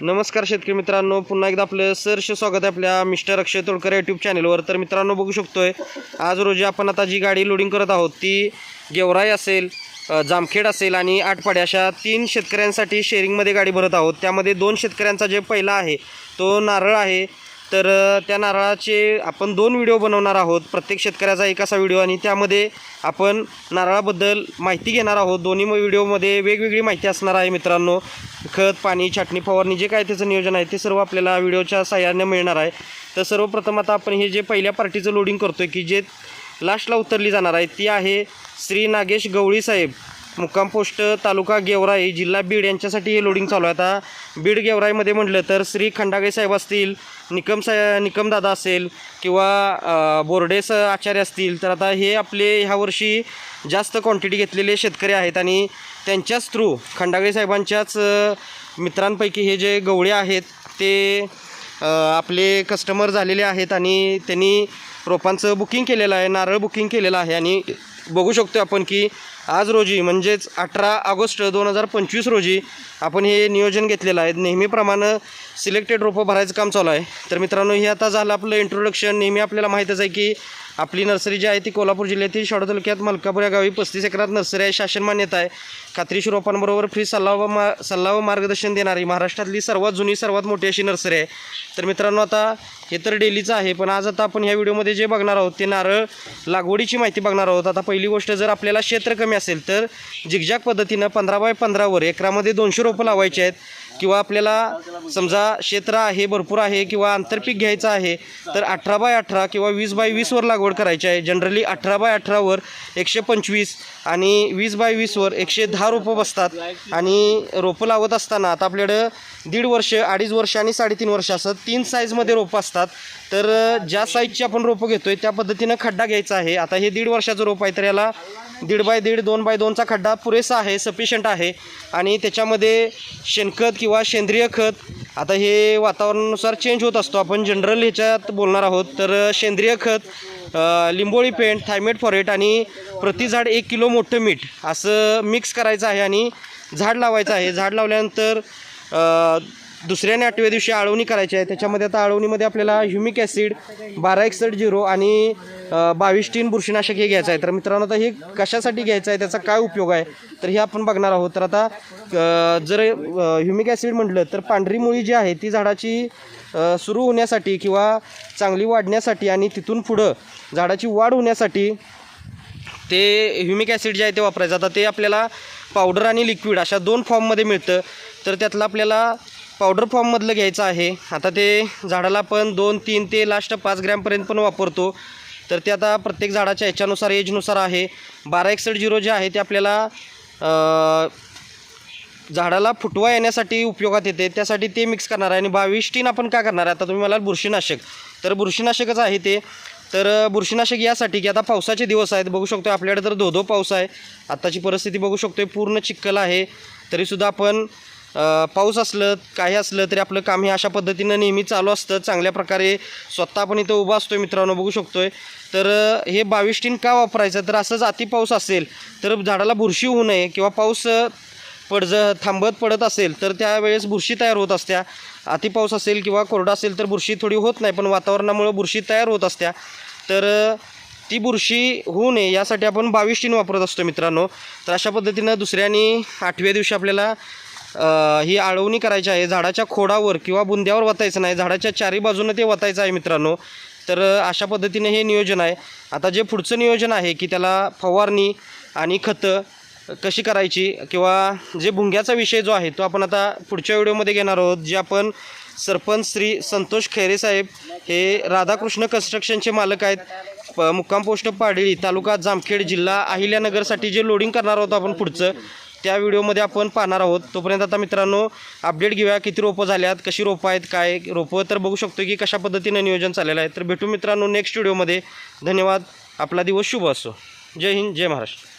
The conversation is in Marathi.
नमस्कार शेतकरी मित्रांनो पुन्हा एकदा आपलं सरसे स्वागत आहे आपल्या मिस्टर अक्षय तोडकर यूट्यूब चॅनलवर तर मित्रांनो बघू शकतोय आज रोजी आपण आता जी गाडी लोडिंग करत आहोत ती गेवराई असेल जामखेड असेल आणि आटपाडी अशा तीन शेतकऱ्यांसाठी शेअरिंगमध्ये गाडी भरत आहोत. त्यामध्ये दोन शेतकऱ्यांचा जे पहिला आहे तो नारळ आहे तर त्या नारळाचे आपण दोन व्हिडिओ बनवणार आहोत. प्रत्येक शेतकऱ्याचा एक असा व्हिडिओ आणि त्यामध्ये आपण नारळाबद्दल माहिती घेणार आहोत. दोन्ही म- व्हिडिओमध्ये वेगवेगळी माहिती असणार आहे मित्रांनो. खत पाणी छाटणी फवारणी जे काय त्याचं नियोजन आहे ते सर्व आपल्याला व्हिडिओच्या साहाय्याने मिळणार आहे. तर सर्वप्रथम आता आपण हे जे पहिल्या पार्टीचं लोडिंग करतो आहे की जे लास्टला उतरली जाणार आहे ती आहे श्री नागेश गवळी साहेब. मुक्काम पोस्ट तालुका गेवराई जिल्हा बीड यांच्यासाठी हे लोडिंग चालू आहे. आता बीड गेवराईमध्ये म्हटलं तर श्री खंडागे साहेब असतील निकम सा निकमदादा असेल किंवा बोर्डेस आचार्य असतील तर आता हे आपले ह्या वर्षी जास्त क्वांटिटी घेतलेले शेतकरी आहेत आणि त्यांच्याच थ्रू खंडागे साहेबांच्याच मित्रांपैकी हे जे गवळे आहेत ते आपले कस्टमर झालेले आहेत आणि त्यांनी रोपांचं बुकिंग केलेलं आहे नारळ बुकिंग केलेलं आहे आणि बघू शकतो आपण की आज रोजी म्हणजेच अठरा ऑगस्ट दोन हजार पंचवीस रोजी आपण हे नियोजन घेतलेलं आहे. नेहमीप्रमाणे सिलेक्टेड रोपं भरायचं काम चालू आहे. तर मित्रांनो हे आता झालं आपलं इंट्रोडक्शन नेहमी आपल्याला माहीतच आहे की आपली नर्सरी जी आहे ती कोल्हापूर जिल्ह्यातील शाडा तालुक्यात मलकापूर या गावी पस्तीस एकरात नर्सरी आहे. शासन मान्यता आहे. खात्रीशीर रोपांबरोबर फ्री सल्ला व मा सल्ला व मार्गदर्शन देणारी महाराष्ट्रातली सर्वात जुनी सर्वात मोठी अशी नर्सरी आहे. तर मित्रांनो आता हे तर डेलीचं आहे पण आज आता आपण ह्या व्हिडिओमध्ये जे बघणार आहोत ते नारळ लागवडीची माहिती बघणार आहोत. आता पहिली गोष्ट जर आपल्याला क्षेत्र कमी असेल तर झिगझॅग पद्धतीनं पंधरा बाय पंधरावर एकरामध्ये दोनशे रोपं लावायची आहेत. किंवा आपल्याला समजा क्षेत्र आहे भरपूर आहे किंवा आंतरपीक घ्यायचं आहे तर अठरा बाय अठरा किंवा वीस बाय वीसवर लागवड करायची आहे. जनरली अठरा बाय अठरावर एकशे पंचवीस आणि वीस बाय वीसवर एकशे दहा रोपं बसतात. आणि रोपं लावत असताना आता आपल्याकडं दीड वर्ष अडीच वर्ष आणि साडेतीन वर्ष असं तीन साईजमध्ये रोपं असतात. तर ज्या साईजची आपण रोपं घेतो आहे त्या पद्धतीनं खड्डा घ्यायचा आहे. आता हे दीड वर्षाचं रोप आहे तर याला दीड बाय दीड दोन बाय दोनचा खड्डा पुरेसा आहे सफिशियंट आहे. आणि त्याच्यामध्ये शेणखत किंवा सेंद्रिय खत आता हे वातावरणानुसार चेंज होत असतो. आपण जनरल ह्याच्यात बोलणार आहोत. तर सेंद्रिय खत लिंबोळी पेंट थायमेट फॉरेट आणि प्रति झाड एक किलो मोठं मीठ असं मिक्स करायचं आहे आणि झाड लावायचं आहे. झाड लावल्यानंतर दुसऱ्याने आठव्या दिवशी आळवणी करायची आहे. त्याच्यामध्ये आता आळवणीमध्ये आपल्याला ह्युमिक ॲसिड बारा एकसठ झिरो आणि बावीस टीन बुरशीनाशक हे घ्यायचं आहे. तर मित्रांनो आता हे कशासाठी घ्यायचं आहे? त्याचा काय उपयोग आहे? तर हे आपण बघणार आहोत. तर आता जर ह्युमिक ॲसिड म्हटलं तर पांढरी मुळी जी आहे ती झाडाची सुरू होण्यासाठी किंवा चांगली वाढण्यासाठी आणि तिथून पुढं झाडाची वाढ होण्यासाठी ते ह्युमिक ॲसिड जे आहे ते वापरायचं. आता ते आपल्याला पावडर आणि लिक्विड अशा दोन फॉर्ममध्ये मिळतं. तर त्यातलं आपल्याला पावडर फॉर्ममधलं घ्यायचं आहे. आता ते झाडाला आपण दोन तीन ते लास्ट पाच ग्रॅमपर्यंत पण वापरतो. तर ते आता प्रत्येक झाडाच्या ह्याच्यानुसार एजनुसार आहे. बारा एकसठ झिरो जे आहे ते आपल्याला झाडाला फुटवा येण्यासाठी उपयोगात येते. त्यासाठी ते मिक्स करणार आहे. आणि बावीस टीन आपण काय करणार आहे? आता तुम्ही मला बुरशीनाशक. तर बुरशीनाशकच आहे ते. तर बुरशीनाशक यासाठी की आता पावसाचे दिवस आहेत. बघू शकतो आपल्याकडे तर धो धो पाऊस आहे. आत्ताची परिस्थिती बघू शकतो पूर्ण चिखल आहे. तरीसुद्धा आपण पाऊस असलं काही असलं तरी आपलं काम हे अशा पद्धतीनं नेहमी चालू असतं. चांगल्या प्रकारे स्वतः आपण इथं उभा असतोय मित्रांनो बघू शकतोय. तर हे बावीस टीन का वापरायचं? तर असंच अति पाऊस असेल तर झाडाला बुरशी होऊ नये किंवा पाऊस पडज थांबत पडत असेल तर त्यावेळेस बुरशी तयार होत असत्या. अतिपाऊस असेल किंवा कोरडा असेल तर बुरशी थोडी होत नाही पण वातावरणामुळे बुरशी तयार होत असत्या. तर ती बुरशी होऊ नये यासाठी आपण बावीस टीन वापरत असतो मित्रांनो. तर अशा पद्धतीनं दुसऱ्यानी आठव्या दिवशी आपल्याला ही आळवणी करायची आहे. झाडाच्या खोडावर किंवा बुंद्यावर वतायचं नाही. झाडाच्या चारी बाजूनं ते वतायचं आहे मित्रांनो. तर अशा पद्धतीने हे नियोजन आहे. आता जे पुढचं नियोजन आहे की त्याला फवारणी आणि खतं कशी करायची किंवा जे भुंग्याचा विषय जो आहे तो आपण आता पुढच्या व्हिडिओमध्ये घेणार आहोत. जे आपण सरपंच श्री संतोष खैरे साहेब हे राधाकृष्ण कन्स्ट्रक्शनचे मालक आहेत. प मुक्काम पोस्ट पाडळी तालुका जामखेड जिल्हा अहिल्यानगरसाठी जे लोडिंग करणार आहोत आपण पुढचं. त्या व्हिडिओमध्ये आपण पाहणार आहोत तोपर्यंत आता मित्रांनो अपडेट घेऊया किती रोपं झाल्यात कशी रोपं आहेत काय रोपं तर बघू शकतो की कशा पद्धतीनं नियोजन चाललेलं आहे. तर भेटू मित्रांनो नेक्स्ट व्हिडिओमध्ये धन्यवाद. आपला दिवस शुभ असो. जय हिंद जय महाराष्ट्र.